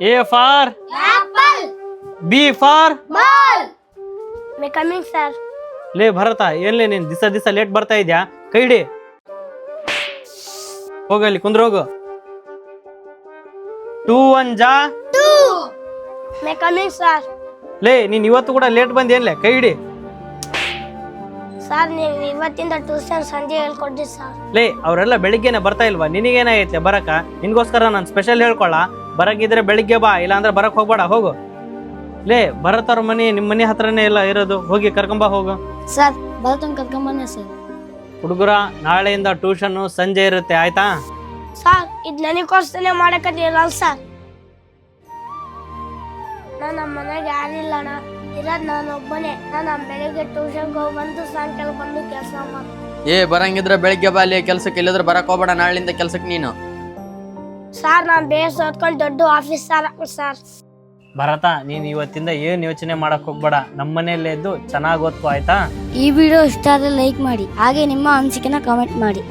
A for apple. B for ball. ಮೇ coming, sir. ಲೇ ಭರತ ಏನ್ಲೇ ನೀನ್ ದಿಸ ದಿಸ ಲೇಟ್ ಬರ್ತಾ ಇದ್ಯಾ? ಕೈ ಹಿಡಿ. ಹೋಗಲ್ಲಿ ಕುಂದ್ರೋಗು ಟೂ ಒನ್ ಜಾ? ಕಮಿಂಗ್ ಸರ್ ಲೇ ನೀನ್ ಇವತ್ತು ಕೂಡ ಲೇಟ್ ಬಂದ್ ಏನ್ಲೆ? ಕೈ ಹಿಡಿ. ಸರ್ ನೀವು ಇವತ್ತಿಂದ ಟ್ಯೂಷನ್ ಸಂಜೆ ಹೇಳ್ಕೊಡ್ರಿ ಸರ್ ಲೇ ಅವರೆಲ್ಲ ಬೆಳಿಗ್ಗೆನೆ ಬರ್ತಾ ಇಲ್ವಾ? ನಿನಗೇನಾಗೈತೆ ಬರಕ? ನಿನ್ಗೋಸ್ಕರ ನಾನು ಸ್ಪೆಷಲ್ ಹೇಳ್ಕೊಳ್ಳ ಬರಕಿದ್ರೆ ಬೆಳಿಗ್ಗೆ ಬಾ ಇಲ್ಲಾಂದ್ರೆ ಬರಕ್ ಹೋಗ್ಬೇಡ ಹೋಗು. ಲೇ ಭರತವ್ರ ಮನೆ ನಿಮ್ಮ ಮನೆ ಹತ್ರನೇ ಇಲ್ಲ ಇರೋದು ಹೋಗಿ ಕರ್ಕೊಂಬ ಹೋಗು. ಸರ್ ಭರತನ್ ಕರ್ಕೊಂಬನ್ನಿ ಸರ್. ಹುಡುಗರ ನಾಳೆಯಿಂದ ಟ್ಯೂಷನ್ ಸಂಜೆ ಇರುತ್ತೆ ಆಯ್ತಾ? ಸರ್ ಇದು ನನಗೋಸ್ಕರನೇ ಮಾಡಕತ್ತಿಲ್ಲ ಸರ್. ನಾನು ನಮ್ಮ ಮನೆಗೆ ಯಾರಿಲ್ಲ ಅಣ್ಣ. ಇರೋದು ನಾನು ಒಬ್ಬನೇ. ನಾನು ಬೆಳಿಗ್ಗೆ ಟ್ಯೂಷನ್ಗೆ ಹೋಗಿ ಬಂದು ಸಾಯಂಕಾಲ ಬಂದು ಕೆಲಸ ಮಾಡಿ ಏ ಬರಂಗಿದ್ರೆ ಬೆಳಿಗ್ಗೆ ಬಾ ಅಲ್ಲಿ ಕೆಲ್ಸಕ್ಕೆ ಇಲ್ಲದ್ರೆ ಬರಕ್ ಹೋಗ್ಬೇಡ ನಾಳಿಂದ ಕೆಲ್ಸಕ್ಕೆ ನೀನು. ಸರ್ ನಾನು ಬೇಸ್ ಓದ್ಕೊಂಡು ದೊಡ್ಡ ಆಫೀಸರ್ ಸರ್ ಭರತ ನೀನ್ ಇವತ್ತಿಂದ ಏನ್ ಯೋಚನೆ ಮಾಡಕ್ ಹೋಗ್ಬೇಡ. ನಮ್ಮ ಮನೆಯಲ್ಲೇ ಇದ್ದು ಚೆನ್ನಾಗಿ ಓದ್ಕೋ ಆಯ್ತಾ? ಈ ವಿಡಿಯೋ ಇಷ್ಟ ಆದರೆ ಲೈಕ್ ಮಾಡಿ ಹಾಗೆ ನಿಮ್ಮ ಅನಿಸಿಕೆನ ಕಾಮೆಂಟ್ ಮಾಡಿ.